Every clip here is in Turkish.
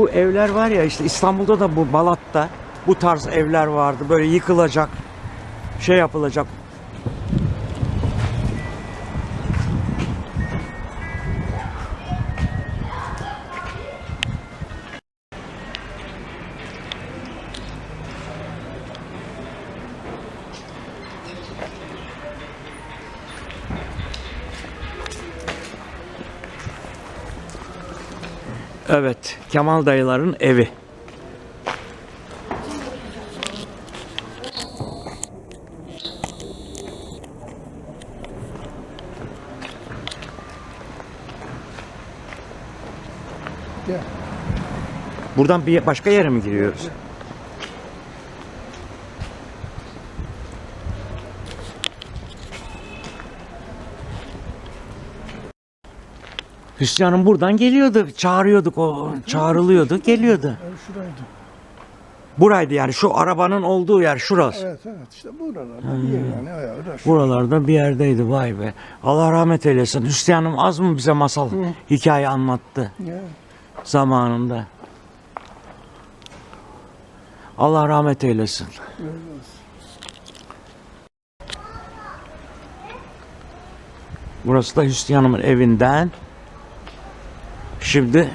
Bu evler var ya işte İstanbul'da da bu Balat'ta bu tarz evler vardı. Böyle yıkılacak, şey yapılacak. Evet, Kemal dayıların evi. Buradan bir başka yere mi giriyoruz? Hüsyan'ın buradan geliyordu. Çağırıyorduk o. Çağrılıyordu. Geliyordu. Şuraydı. Buraydı yani şu arabanın olduğu yer şurası. Evet evet işte buralarda bir yer yani. Ayağı uğraş. Buralarda bir yerdeydi vay be. Allah rahmet eylesin. Hüsyan'ım az mı bize masal hikaye anlattı Ya. zamanında. Allah rahmet eylesin. Burası da Hüsnü Hanım'ın evinden. Şimdi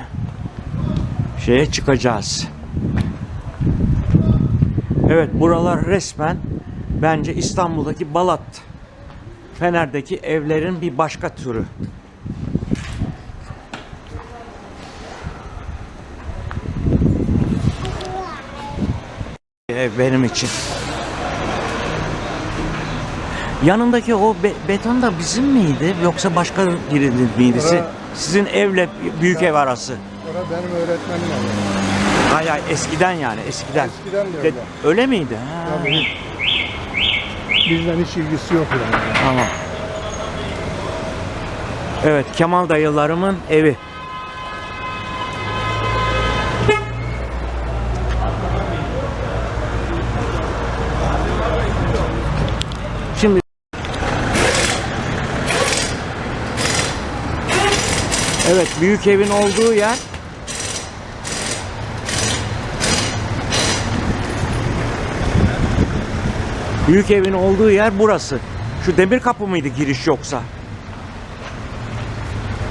şeye çıkacağız. Evet buralar resmen bence İstanbul'daki Balat. Fener'deki evlerin bir başka türü. Ev benim için. Yanındaki o be- beton da bizim miydi yoksa başka birinin miydi? Ora- Sizin evle büyük ev arası. Orada benim öğretmenim var. Hay hay eskiden yani eskiden. Eskiden de öyle. öyle miydi? Ha, Tabii. Bizden hiç ilgisi yok yani. Tamam. Evet Kemal dayılarımın evi. Evet büyük evin olduğu yer Büyük evin olduğu yer burası. Şu demir kapı mıydı giriş yoksa?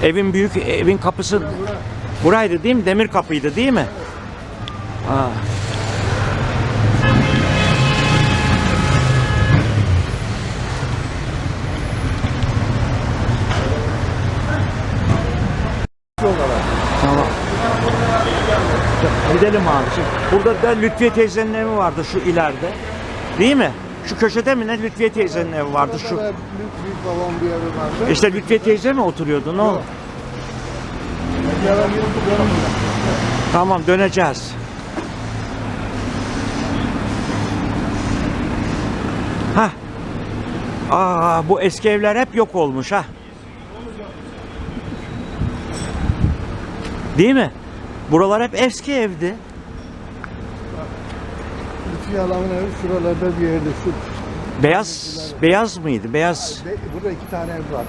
Evin büyük evin kapısı buraydı değil mi? Demir kapıydı değil mi? Aa. Çok olarak. Tamam. Gidelim abi. Şimdi burada da Lütfiye teyzenin evi vardı şu ileride. Değil mi? Şu köşede mi ne Lütfiye teyzenin evi vardı şu. Büyük babam bir evi vardı. İşte Lütfiye teyze mi oturuyordu? Ne oldu? Tamam döneceğiz. Ha. Aa bu eski evler hep yok olmuş ha. Değil mi? Buralar hep eski evdi. Alam'ın evi şuralarda bir yerde. Şu, Beyaz beyaz mıydı? Beyaz Be- burada iki tane ev vardı.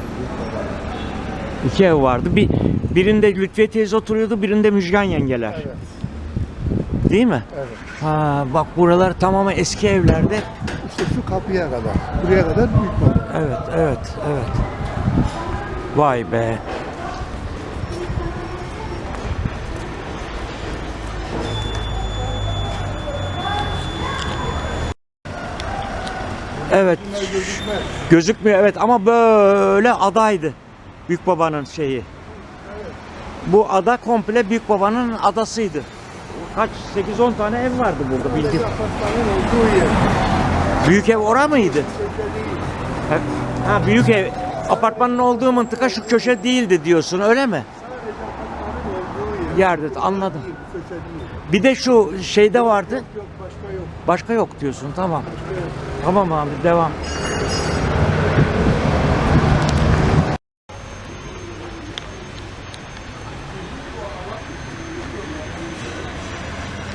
Büyük iki ev vardı. Bir birinde Lütfiye teyze oturuyordu, birinde Müjgan yengeler. Evet. Değil mi? Evet. Ha bak buralar tamamen eski evlerde. İşte şu kapıya kadar. Buraya kadar büyük baba. Evet, evet, evet. Vay be. Evet. Gözükmüyor evet ama böyle adaydı. Büyük babanın şeyi. Bu ada komple büyük babanın adasıydı. Kaç 8-10 tane ev vardı burada bildiğim. Büyük ev ora mıydı? Ha, büyük ev apartmanın olduğu mıntıka şu köşe değildi diyorsun öyle mi? Yerde anladım. Bir de şu şeyde vardı. Başka yok. Başka yok diyorsun. Tamam. Tamam abi devam.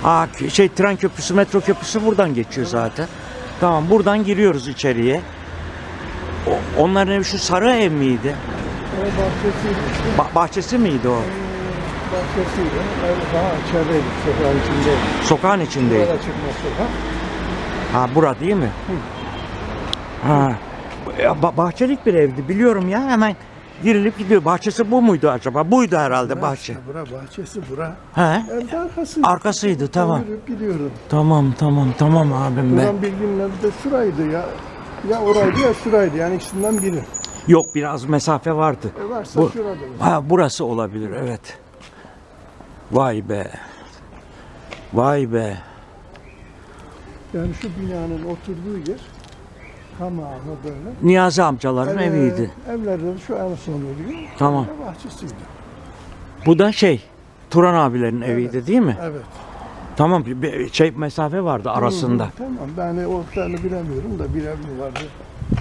Aa, şey tren köprüsü, metro köprüsü buradan geçiyor zaten. Tamam buradan giriyoruz içeriye. O- onların evi şu sarı ev miydi? O bahçesiydi işte. Ba- bahçesi miydi o? bahçesiydi. Daha içerideydi. Sokağın içindeydi. Sokağın içindeydi. Burada çıkmaz sokak. Ha bura değil mi? Ha. Ba- bahçelik bir evdi biliyorum ya hemen girilip gidiyor. Bahçesi bu muydu acaba? Buydu herhalde bahçe. Bura bahçesi bura. He? Evde arkası. Arkasıydı tamam. Yürüyüp gidiyorum. Tamam tamam tamam abim be. Buran bildiğim evi de şuraydı ya. Ya oraydı ya şuraydı. Yani ikisinden biri. Yok biraz mesafe vardı. E varsa Bu- şurada. Ha burası olabilir evet. Vay be. Vay be. Yani şu binanın oturduğu yer tamamı böyle. Niyazi amcaların Ev- eviydi. Evlerde de şu en son oluyor. Tamam. Burada Bahçesiydi. Bu da şey Turan abilerin eviydi değil mi? Evet. Tamam bir- bir şey mesafe vardı arasında. Hı, Tamam. Ben ortalarını bilemiyorum da bir ev mi vardı?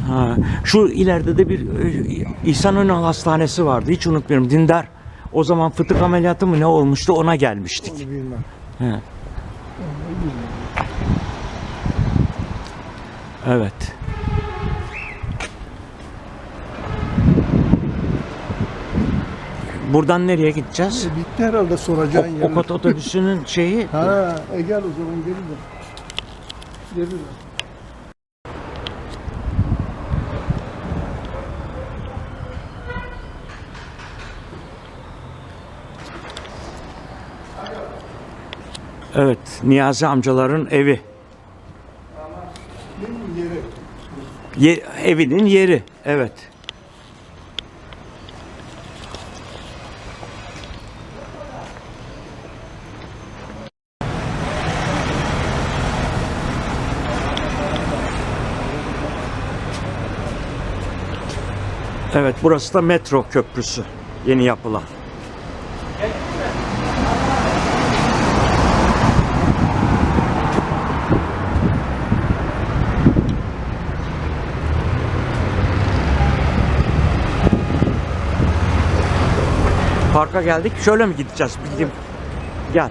Ha, şu ileride de bir e, İhsan Önal Hastanesi vardı. Hiç unutmuyorum. Dindar. O zaman fıtık ameliyatı mı ne olmuştu ona gelmiştik. Onu bilmem. He, Onu bilmem. Evet. Buradan nereye gideceğiz? E, bitti herhalde soracağın O, yerler. Okat otobüsünün şeyi Ha, e gel o zaman. Geri dön. evet Niyazi amcaların evi. Benim yeri. Ye- evinin yeri. Evet. Evet burası da metro köprüsü. Yeni yapılan. Parka geldik. Şöyle mi gideceğiz? Bildiğim. Gel.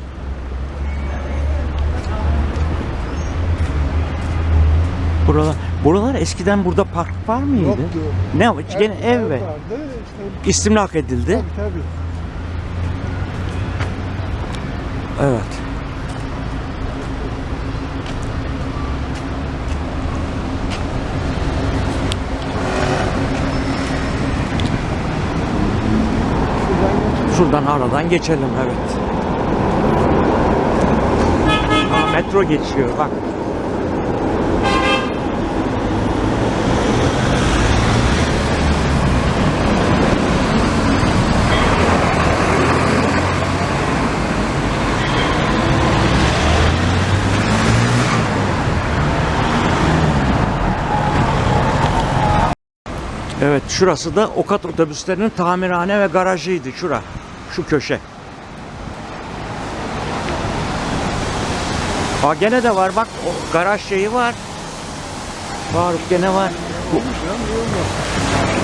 Buralar, buralar eskiden burada park var mıydı? Yoktu. Ne o? Gene ev ve. İşte, istimlak edildi. tabii tabii. Evet. Şuradan aradan geçelim evet. Aa, metro geçiyor bak. Evet şurası da Okat otobüslerinin tamirhane ve garajıydı şura. Şu köşe. Aa gene de var bak o garaj şeyi var. Faruk gene var. Bu,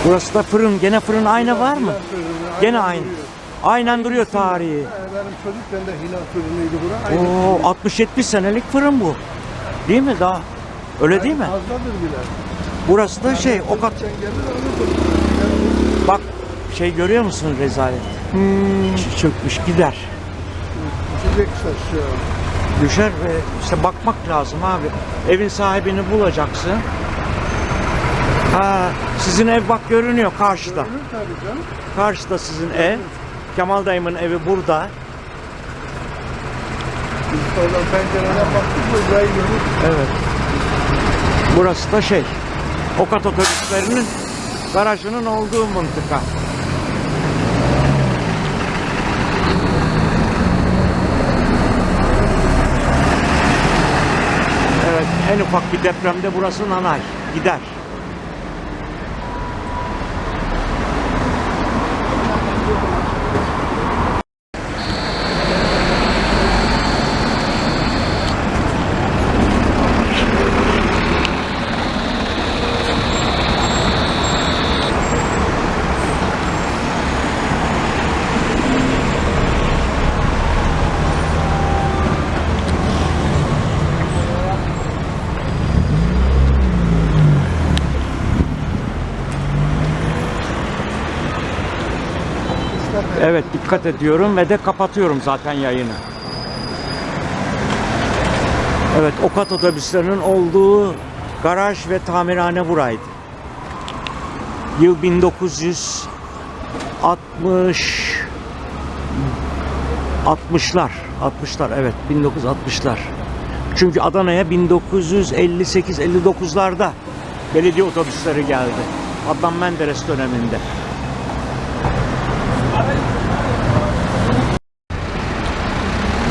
burası da fırın. Gene fırın ayna var mı? Gene aynı. Aynen duruyor tarihi. Benim çocukken de hilal fırınıydı bura. Oo 60-70 senelik fırın bu. Değil mi daha? Öyle değil mi? Fazladır bile. Burası da şey gelir alırdın. Bak şey görüyor musun rezalet? Ç- Çökmüş gider. Düşecek saç ya. Düşer ve işte bakmak lazım abi. Evin sahibini bulacaksın. Ha, sizin ev bak görünüyor karşıda. Görünür tabii canım. Karşıda sizin ev. Kemal dayımın evi burada. Biz oradan pencereden baktık mı burayı görürüz. Evet. Burası da şey. Okat otobüslerinin garajının olduğu mıntıka. Evet, en ufak bir depremde burası nanay. Gider. Evet dikkat ediyorum ve de kapatıyorum zaten yayını. Evet Okat otobüslerinin olduğu garaj ve tamirhane buraydı. Yıl 1960 60'lar 60'lar evet 1960'lar. Çünkü Adana'ya 1958-59'larda belediye otobüsleri geldi. Adnan Menderes döneminde.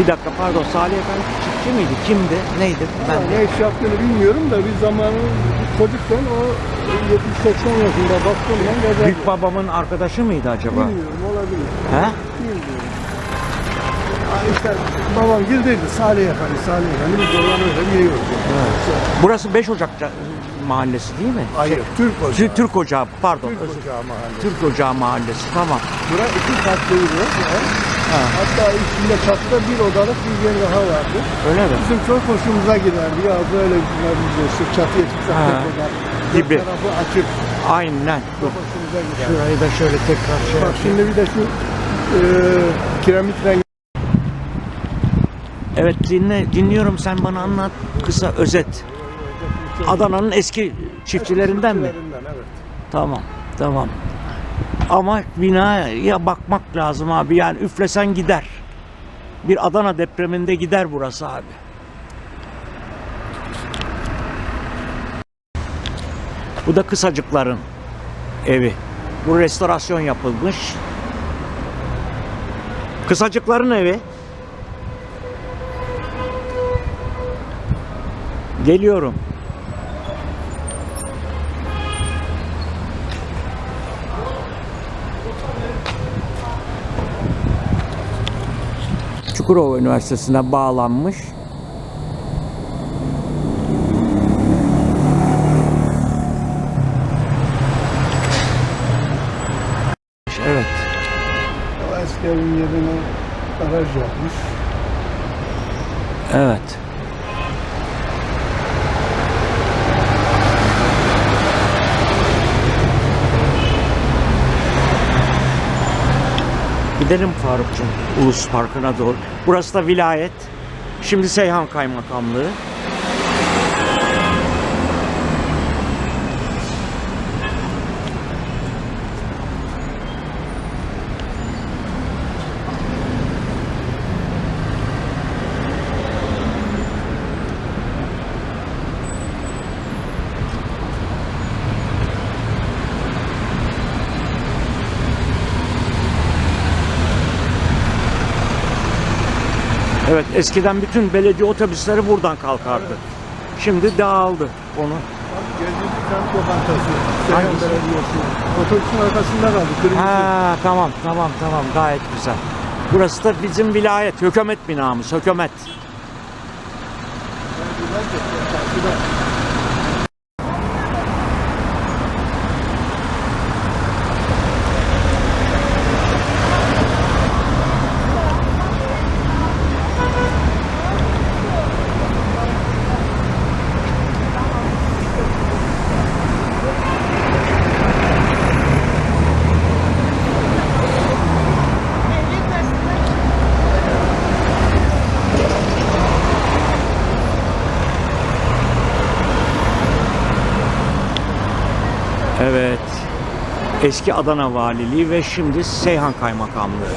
Bir dakika pardon Salih Efendi çiftçi miydi? Kimdi? Neydi? Ben ne iş yaptığını bilmiyorum da bir zamanı çocukken o 70-80 yaşında baktığımdan gezerdi. Büyük babamın arkadaşı mıydı acaba? Bilmiyorum olabilir. He? Bilmiyorum. Ha işte babam girdiydi Salih Efendi, Salih Efendi biz oradan öyle yiyoruz. Burası 5 Ocak ca- mahallesi değil mi? Hayır, Türk Ocağı. Türk, Türk Ocağı pardon. Türk özür- Ocağı mahallesi. Türk Ocağı mahallesi tamam. Bura iki katlı bir yer. Ha. Hatta üstünde çatıda bir odalık bir yer daha vardı. Öyle mi? Bizim çok hoşumuza giderdi. Ya böyle günler biz de işte çatıya çıksak Ha. oda. Gibi. Tarafı açık. Aynen. Çok hoşumuza giderdi. Şurayı da şöyle tekrar şey Bak şimdi bir de şu e, kiremit rengi Evet dinle, dinliyorum sen bana anlat. Kısa özet. Adana'nın eski çiftçilerinden mi? çiftçilerinden, evet. Tamam, tamam. Ama binaya bakmak lazım abi. Yani üflesen gider. Bir Adana depreminde gider burası abi. Bu da kısacıkların evi. Bu restorasyon yapılmış. Kısacıkların evi. Geliyorum. Çukurova Üniversitesi'ne bağlanmış. Evet. O eski evin yerine garaj yapmış. Evet. Gidelim Farukcuğum Ulus Parkı'na doğru. Burası da vilayet. Şimdi Seyhan Kaymakamlığı. Evet eskiden bütün belediye otobüsleri buradan kalkardı. Şimdi dağıldı onu. Gezdirdik Kent Lokantası. Seyhan? Belediyesi. Otobüsün arkasında kaldı. Kırmızı. Ha tamam tamam tamam gayet güzel. Burası da bizim vilayet, hükümet binamız, hükümet. Evet. Eski Adana Valiliği ve şimdi Seyhan Kaymakamlığı.